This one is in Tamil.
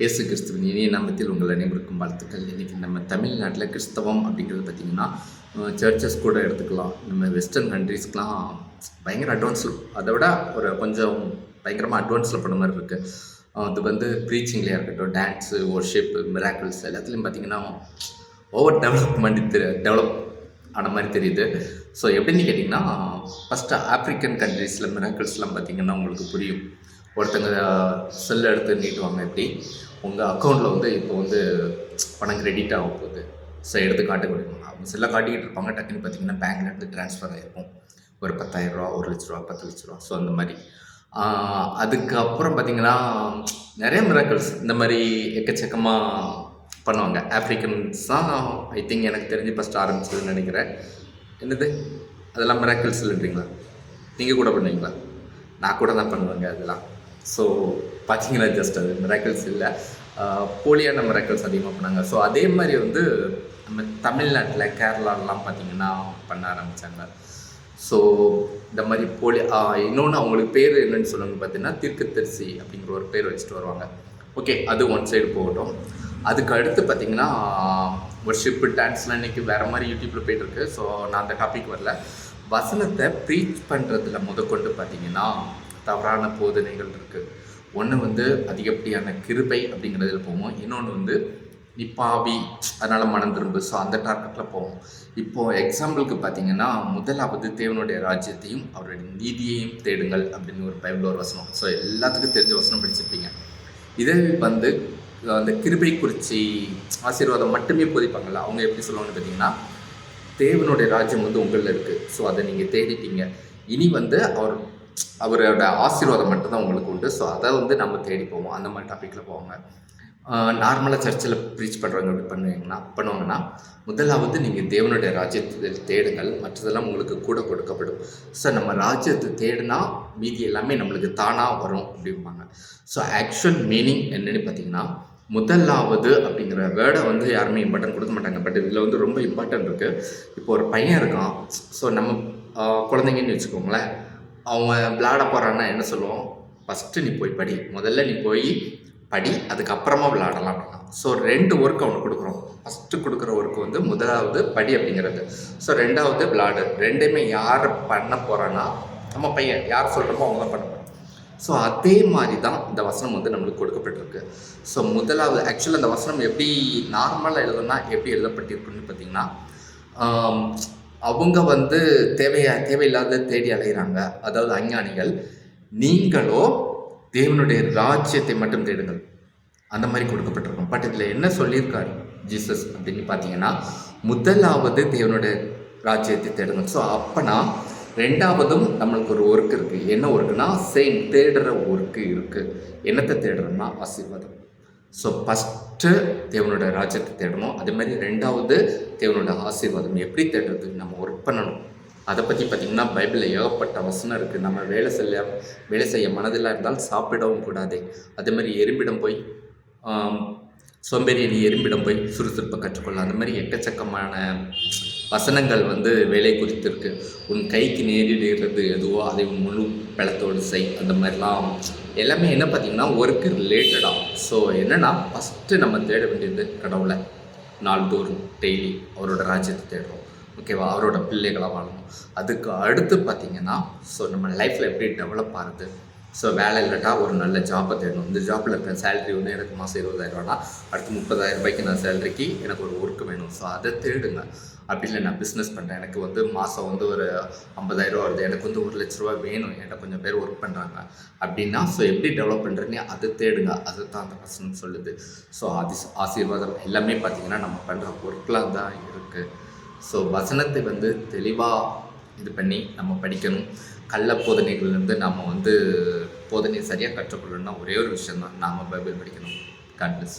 இயேசு கிறிஸ்துவின் இனிய நாமத்தில் உங்கள் அனைவருக்கும் வாழ்த்துக்கள். இன்றைக்கி நம்ம தமிழ்நாட்டில் கிறிஸ்தவம் அப்படிங்கிறது பார்த்திங்கன்னா சர்ச்சஸ் கூட எடுத்துக்கலாம். நம்ம வெஸ்டர்ன் கண்ட்ரீஸ்க்கெலாம் பயங்கர அட்வான்ஸ் அதை விட ஒரு கொஞ்சம் பயங்கரமாக அட்வான்ஸில் பண்ண மாதிரி இருக்குது அது வந்து ப்ரீச்சிங்லேயே இருக்கட்டும் டான்ஸு ஒர்ஷிப் மிராக்கிள்ஸ் எல்லாத்துலேயும் பார்த்திங்கன்னா ஓவர் டெவலப்மெண்ட் டெவலப் ஆன மாதிரி தெரியுது. ஸோ எப்படின்னு கேட்டிங்கன்னா ஃபஸ்ட்டு ஆப்ரிக்கன் கண்ட்ரீஸில் மிராக்கிள்ஸ்லாம் பார்த்திங்கன்னா உங்களுக்கு புரியும். ஒருத்தங்க செல் எடுத்து நீட்டுவாங்க எப்படி? உங்கள் அக்கௌண்ட்டில் வந்து இப்போ வந்து பணம் கிரெடிட் ஆக போகுது. ஸோ எடுத்து காட்ட முடியும் அவங்க செல்லை காட்டிக்கிட்டு இருப்பாங்க. டக்குன்னு பார்த்தீங்கன்னா பேங்க்லேருந்து ட்ரான்ஸ்ஃபர் ஆகிருக்கும் ஒரு பத்தாயிரரூவா ஒரு லட்ச ரூபா பத்து லட்ச ரூபா. ஸோ அந்த மாதிரி. அதுக்கப்புறம் பார்த்தீங்கன்னா நிறைய மிராக்கல்ஸ் இந்த மாதிரி எக்கச்சக்கமாக பண்ணுவாங்க. ஆப்ரிக்கன்ஸ் தான் ஐ திங்க் எனக்கு தெரிஞ்சு ஃபஸ்ட் ஆரம்பிச்சதுன்னு நினைக்கிறேன். என்னது? அதெல்லாம் மிராக்கல்ஸ் இல்லைன்றீங்களா? நீங்கள் கூட பண்ணுவீங்களா? நான் கூட தான் பண்ணுவேங்க அதெல்லாம். ஸோ பார்த்தீங்கன்னா ஜஸ்ட் அது மிராக்கிள்ஸ் இல்லை. போலியான மிராக்கிள்ஸ் அதிகமாக பண்ணாங்க. ஸோ அதே மாதிரி வந்து நம்ம தமிழ்நாட்டில் கேரளாலலாம் பார்த்தீங்கன்னா பண்ண ஆரம்பித்தாங்க ஸோ இந்த மாதிரி போலி இன்னொன்று அவங்களுக்கு பேர் என்னன்னு சொல்லுங்கள் பார்த்தீங்கன்னா தீர்க்கதரிசி அப்படிங்கிற ஒரு பேர் வச்சுட்டு வருவாங்க. ஓகே அது ஒன் சைடு போகட்டும். அதுக்கு அடுத்து பார்த்தீங்கன்னா ஒர்ஷிப்பு டான்ஸ்லாம் இன்றைக்கி வேறு மாதிரி யூடியூப்பில் போயிட்டுருக்கு. ஸோ நான் அந்த டாபிக் வரல. வசனத்தை ப்ரீச் பண்ணுறதுல முதற்கொண்டு பார்த்தீங்கன்னா தவறான போதனைகள் இருக்குது ஒன்று வந்து அதிகப்படியான கிருபை அப்படிங்கிறதுல போவோம். இன்னொன்று வந்து நீ பாவி அதனால் மனம் திரும்பு. ஸோ அந்த டார்கெட்டில் போவோம். இப்போது எக்ஸாம்பிளுக்கு பார்த்தீங்கன்னா முதலாவது தேவனுடைய ராஜ்யத்தையும் அவருடைய நீதியையும் தேடுங்கள் அப்படின்னு ஒரு பைபிள் ஒரு வசனம். ஸோ எல்லாத்துக்கும் தெரிஞ்ச வசனம் படிச்சிருப்பீங்க. இதே வந்து அந்த கிருபை குறிச்சி ஆசீர்வாதம் மட்டுமே போதிப்பாங்கல்ல? அவங்க எப்படி சொல்லுவாங்கன்னு பார்த்தீங்கன்னா தேவனுடைய ராஜ்யம் வந்து உங்களில் இருக்குது ஸோ அதை நீங்கள் தேடிட்டீங்க. இனி வந்து அவர் அவரோட ஆசீர்வாதம் மட்டும்தான் உங்களுக்கு உண்டு. ஸோ அதை வந்து நம்ம தேடி போவோம். அந்த மாதிரி டாப்பிக்கில் போவாங்க. நார்மலாக சர்ச்சில் ப்ரீச் பண்ணுறவங்க எப்படி பண்ணுவீங்கன்னா பண்ணுவாங்கன்னா முதலாவது நீங்கள் தேவனுடைய ராஜ்யத்தை தேடுங்கள். மற்றதெல்லாம் உங்களுக்கு கூட கொடுக்கப்படும். ஸோ நம்ம ராஜ்யத்தை தேடினா மீதி எல்லாமே நம்மளுக்கு தானாக வரும் அப்படிம்பாங்க. ஸோ ஆக்சுவல் மீனிங் என்னென்னு பார்த்தீங்கன்னா முதலாவது அப்படிங்கிற வேர்டை வந்து யாருமே இம்பார்ட்டன்ட் கொடுக்க மாட்டாங்க. பட் இதில் வந்து ரொம்ப இம்பார்ட்டன்ட் இருக்குது இப்போ ஒரு பையன் இருக்கான். ஸோ நம்ம குழந்தைங்கன்னு வச்சுக்கோங்களேன். அவங்க விளையாட போகிறான்னா என்ன சொல்லுவோம்? ஃபஸ்ட்டு நீ போய் படி. முதல்ல நீ போய் படி. அதுக்கப்புறமா விளையாடலாம் அப்படின்னா. ஸோ ரெண்டு ஒர்க் அவனுக்கு கொடுக்குறோம். ஃபஸ்ட்டு கொடுக்குற ஒர்க் வந்து முதலாவது படி அப்படிங்கிறது. ஸோ ரெண்டாவது விளையாடு. ரெண்டுமே யார் பண்ண போகிறான்னா நம்ம பையன். யார் சொல்கிறோமோ அவங்க தான் பண்ண போகிறோம் ஸோ அதே மாதிரி தான் இந்த வசனம் வந்து நம்மளுக்கு கொடுக்கப்பட்டிருக்கு. ஸோ முதலாவது ஆக்சுவலாக இந்த வசனம் எப்படி நார்மலாக எழுதுனா எப்படி எழுதப்பட்டிருக்குன்னு பார்த்தீங்கன்னா அவங்க வந்து தேவையா தேவையில்லாத தேடி அலைகிறாங்க அதாவது அஞ்ஞானிகள் நீங்களோ தேவனுடைய ராஜ்யத்தை மட்டும் தேடுங்கள். அந்த மாதிரி கொடுக்கப்பட்டிருக்கும். பட் இதில் என்ன சொல்லியிருக்காரு? ஜீசஸ் அப்படின்னு பார்த்தீங்கன்னா முதலாவது தேவனுடைய ராஜ்யத்தை தேடுங்கள் ஸோ அப்போனா ரெண்டாவதும் நம்மளுக்கு ஒரு ஒர்க் இருக்குது என்ன ஒர்க்குனா சேம் தேடுற ஒர்க்கு இருக்குது என்னத்தை தேடுறோம்னா ஆசீர்வாதம். ஸோ ஃபஸ்ட்டு தேவனோட ராஜ்யத்தை தேடணும். அதே மாதிரி ரெண்டாவது தேவனோட ஆசீர்வாதம் எப்படி தேடுறது நம்ம ஒர்க் பண்ணணும். அதை பற்றி பார்த்திங்கன்னா பைபிளில் ஏகப்பட்ட வசனம் இருக்குது நம்ம வேலை செய்ய வேலை செய்ய மனதில் இருந்தால் சாப்பிடவும் கூடாது. அதே மாதிரி எறும்பிடம் போய் சோம்பேறி எறும்பிடம் போய் சுறுசுறுப்பை கற்றுக்கொள்ளலாம். அந்த மாதிரி எக்கச்சக்கமான வசனங்கள் வந்து வேலை குறித்திருக்கு. உன் கைக்கு நேரிடுகிறது எதுவோ அதை உன் முழு பலத்தோடு செய். அந்த மாதிரிலாம் எல்லாமே என்ன பார்த்தீங்கன்னா ஒர்க்கு ரிலேட்டடாக ஸோ என்னென்னா ஃபஸ்ட்டு நம்ம தேட வேண்டியது கடவுளை. நாள்தோறும் டெய்லி அவரோட ராஜ்யத்தை தேடுறோம். ஓகேவா அவரோட பிள்ளைகளாக வாழணும். அதுக்கு அடுத்து பார்த்தீங்கன்னா ஸோ நம்ம லைஃப்பில் எப்படி டெவலப் ஆகுது ஸோ வேலை இல்லட்டா ஒரு நல்ல ஜாப்பை தேடணும். இந்த ஜாப்பில் இருக்க சேலரி ஒன்று எனக்கு மாதம் இருபதாயிரரூவானா அடுத்து முப்பதாயிரம் ரூபாய்க்கு நான் சேலரிக்கு எனக்கு ஒரு ஒர்க் வேணும். ஸோ அதை தேடுங்க. அப்படி இல்லை நான் பிஸ்னஸ் பண்ணுறேன் எனக்கு வந்து மாதம் வந்து ஒரு ஐம்பதாயிரரூவா வருது. எனக்கு வந்து ஒரு லட்ச ரூபா வேணும். என்கிட்ட கொஞ்சம் பேர் ஒர்க் பண்ணுறாங்க அப்படின்னா ஸோ எப்படி டெவலப் பண்ணுறேன்னு அதை தேடுங்க. அதை தான் அந்த பர்சன் சொல்லுது. ஸோ அது ஆசீர்வாதம் எல்லாமே பார்த்தீங்கன்னா நம்ம பண்ணுற ஒர்க்கில் தான் இருக்குது ஸோ வசனத்தை வந்து தெளிவாக இது பண்ணி நம்ம படிக்கணும். கள்ள போதனைகள்லேருந்து நம்ம வந்து போதனை சரியாக கற்றுக்கொள்ளணும்னா ஒரே ஒரு விஷயம் தான் நாம் பைபிள் படிக்கணும். God plus